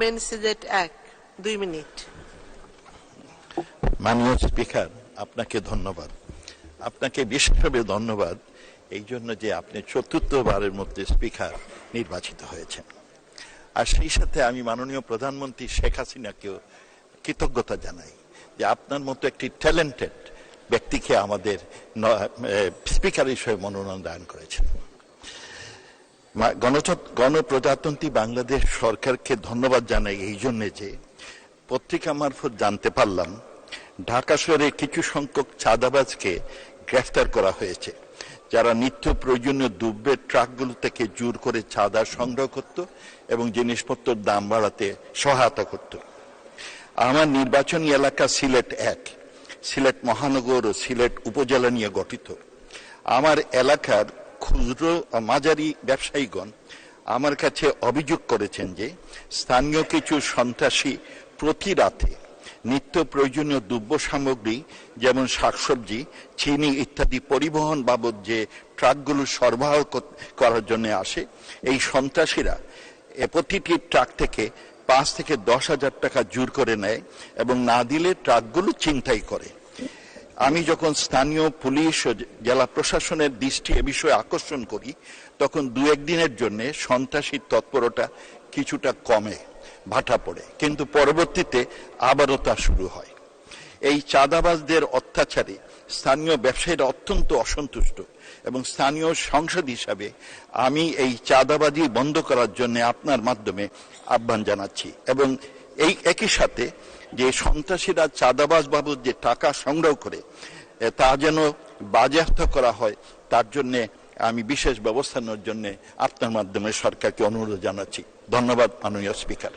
Main Sylhet এক দুই minute মাননীয় স্পিকার আপনাকে ধন্যবাদ। আপনাকে বিশেষভাবে ধন্যবাদ। এই জন্য যে আপনি চতুর্থবারের মধ্যে স্পিকার নির্বাচিত হয়েছেন। আর সেই সাথে আমি মাননীয় প্রধানমন্ত্রী শেখ হাসিনাকেও কৃতজ্ঞতা জানাই যে আপনার মতো একটি ট্যালেন্টেড ব্যক্তিকে আমাদের স্পিকার হিসেবে মনোনয়ন দান করেছেন। গণপ্রজাতন্ত্রী বাংলাদেশ সরকারকে ধন্যবাদ জানাই এই জন্যে যে পত্রিকা মারফত জানতে পারলাম, ঢাকা শহরে কিছু সংখ্যক চাঁদাবাজকে গ্রেফতার করা হয়েছে, যারা নিত্য প্রয়োজনীয় দ্রব্যের ট্রাকগুলো থেকে জোর করে চাঁদা সংগ্রহ করত এবং জিনিসপত্রের দাম বাড়াতে সহায়তা করত। আমার নির্বাচনী এলাকা সিলেট এক, সিলেট মহানগর ও সিলেট উপজেলা নিয়ে গঠিত। আমার এলাকার ক্ষুদ্র মাঝারি ব্যবসায়ীগণ আমার কাছে অভিযোগ করেছেন যে স্থানীয় কিছু সন্ত্রাসী প্রতি রাতে নিত্য প্রয়োজনীয় দ্রব্য সামগ্রী, যেমন শাকসবজি, চিনি ইত্যাদি পরিবহন বাবদ যে ট্রাকগুলো সরবরাহ করার জন্য আসে, এই সন্ত্রাসীরা প্রতিটি ট্রাক থেকে পাঁচ থেকে দশ হাজার টাকা জোর করে নেয় এবং না দিলে ট্রাকগুলো চিন্তাই করে। আমি যখন স্থানীয় পুলিশ ও জেলা প্রশাসনের দৃষ্টি এ বিষয়ে আকর্ষণ করি, তখন দু একদিনের জন্য সন্ত্রাসীর তৎপরতা কিছুটা কমে, ভাটা পড়ে। কিন্তু পরবর্তীতে আবারও তা শুরু হয়। এই চাঁদাবাজদের অত্যাচারে স্থানীয় ব্যবসায়ীরা অত্যন্ত অসন্তুষ্ট এবং স্থানীয় সংসদ হিসাবে আমি এই চাঁদাবাজি বন্ধ করার জন্য আপনার মাধ্যমে আহ্বান জানাচ্ছি এবং এই একই সাথে যে সন্ত্রাসীরা চাঁদাবাজ বাবদ যে টাকা সংগ্রহ করে তা যেন বাজেয়াপ্ত করা হয়, তার জন্য আমি বিশেষ ব্যবস্থা নেওয়ার জন্য আপনার মাধ্যমে সরকারকে অনুরোধ জানাচ্ছি। ধন্যবাদ, মাননীয় স্পিকার।